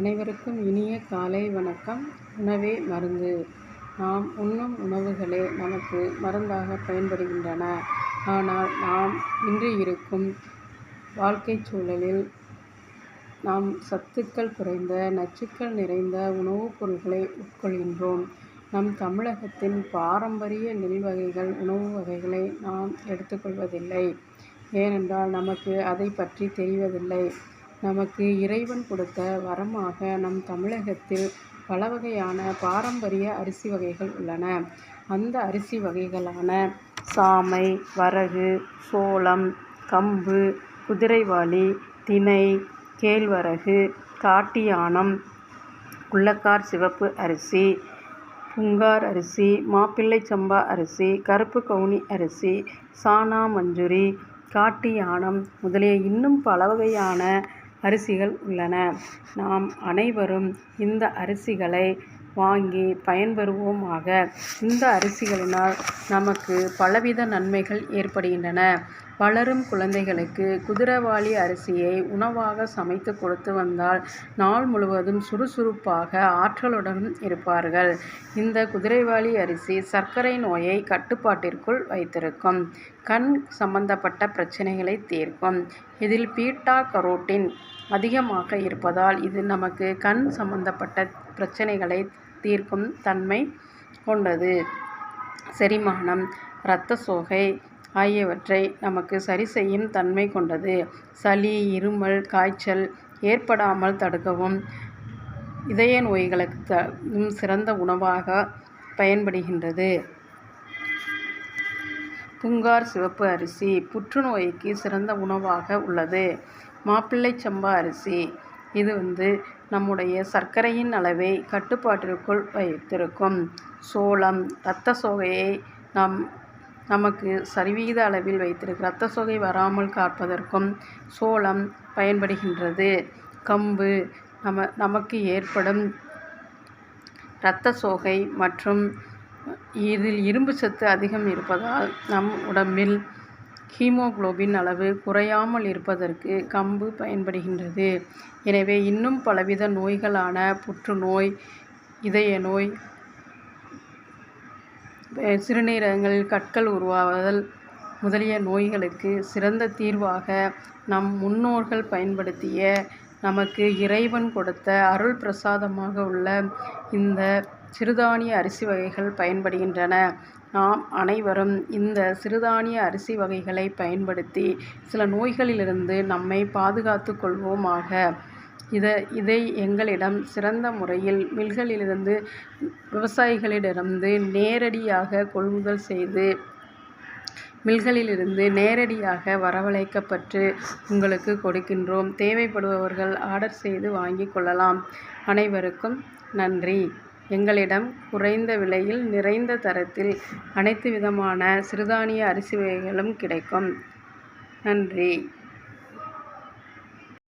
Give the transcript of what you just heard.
அனைவருக்கும் இனிய காலை வணக்கம். உணவே மருந்து. நாம் உண்ணும் உணவுகளே நமக்கு மருந்தாக பயன்படுகின்றன. ஆனால் நாம் இன்று இருக்கும் வாழ்க்கைச் சூழலில் நாம் சத்துக்கள் குறைந்த நச்சுக்கள் நிறைந்த உணவுப் பொருட்களை உட்கொள்கின்றோம். நம் தமிழகத்தின் பாரம்பரிய நெல் வகைகள் உணவு வகைகளை நாம் எடுத்துக்கொள்வதில்லை ஏனென்றால் நமக்கு அதை பற்றி தெரிவதில்லை. நமக்கு இறைவன் கொடுத்த வரமாக நம் தமிழகத்தில் பல வகையான பாரம்பரிய அரிசி வகைகள் உள்ளன. அந்த அரிசி வகைகளான சாமை வரகு சோளம் கம்பு குதிரைவாளி தினை கேழ்வரகு காட்டியானம் குள்ளக்கார் சிவப்பு அரிசி புங்கார் அரிசி மாப்பிள்ளை சம்பா அரிசி கருப்பு கவுனி அரிசி சானா மஞ்சுரி காட்டியானம் முதலிய இன்னும் பல வகையான அரிசிகள் உள்ளன. நாம் அனைவரும் இந்த அரிசிகளை வாங்கி பயன்பெறுவோமாக. இந்த அரிசிகளினால் நமக்கு பலவித நன்மைகள் ஏற்படுகின்றன. வளரும் குழந்தைகளுக்கு குதிரவாளி அரிசியை உணவாக சமைத்து கொடுத்து வந்தால் நாள் முழுவதும் சுறுசுறுப்பாக ஆற்றலுடன் இருப்பார்கள். இந்த குதிரைவாளி அரிசி சர்க்கரை நோயை கட்டுப்பாட்டிற்குள் வைத்திருக்கும். கண் சம்பந்தப்பட்ட பிரச்சனைகளை தீர்க்கும். இதில் பீட்டா கரோட்டின் அதிகமாக இருப்பதால் இது நமக்கு கண் சம்பந்தப்பட்ட பிரச்சனைகளை தீர்க்கும் தன்மை கொண்டது. செரிமானம் இரத்த சோகை ஆகியவற்றை நமக்கு சரி செய்யும் தன்மை கொண்டது. சளி இருமல் காய்ச்சல் ஏற்படாமல் தடுக்கவும். இதய நோய்களுக்கு சிறந்த உணவாக பயன்படுகின்றது. புங்கார் சிவப்பு அரிசி புற்றுநோய்க்கு சிறந்த உணவாக உள்ளது. மாப்பிள்ளை சம்பா அரிசி. இது வந்து நம்முடைய சர்க்கரையின் அளவை கட்டுப்பாட்டிற்குள் வைத்திருக்கும். சோளம் இரத்த சோகையை நம் நமக்கு சரிவிகித அளவில் வைத்திருக்கு இரத்த சோகை வராமல் காப்பதற்கும் சோளம் பயன்படுகின்றது. கம்பு நம நமக்கு ஏற்படும் இரத்த சோகை மற்றும் இதில் இரும்பு சத்து அதிகம் இருப்பதால் நம் உடம்பில் ஹீமோகுளோபின் அளவு குறையாமல் இருப்பதற்கு கம்பு பயன்படுகின்றது. எனவே இன்னும் பலவித நோய்களான புற்றுநோய் இதய நோய் சிறுநீரகங்களில் கற்கள் உருவாவதல் முதலிய நோய்களுக்கு சிறந்த தீர்வாக நம் முன்னோர்கள் பயன்படுத்திய நமக்கு இறைவன் கொடுத்த அருள் பிரசாதமாக உள்ள இந்த சிறுதானிய அரிசி வகைகள் பயன்படுகின்றன. நாம் அனைவரும் இந்த சிறுதானிய அரிசி வகைகளை பயன்படுத்தி சில நோய்களிலிருந்து நம்மை பாதுகாத்து கொள்வோமாக. இதை இதை எங்களிடம் சிறந்த முறையில் மில்களிலிருந்து விவசாயிகளிடமிருந்து நேரடியாக கொள்முதல் செய்து மில்களிலிருந்து நேரடியாக வரவழைக்கப்பட்டு உங்களுக்கு கொடுக்கின்றோம். தேவைப்படுபவர்கள் ஆர்டர் செய்து வாங்கி கொள்ளலாம். அனைவருக்கும் நன்றி. எங்களிடம் குறைந்த விலையில் நிறைந்த தரத்தில் அனைத்து விதமான சிறுதானிய அரிசி வகைகளும் கிடைக்கும். நன்றி.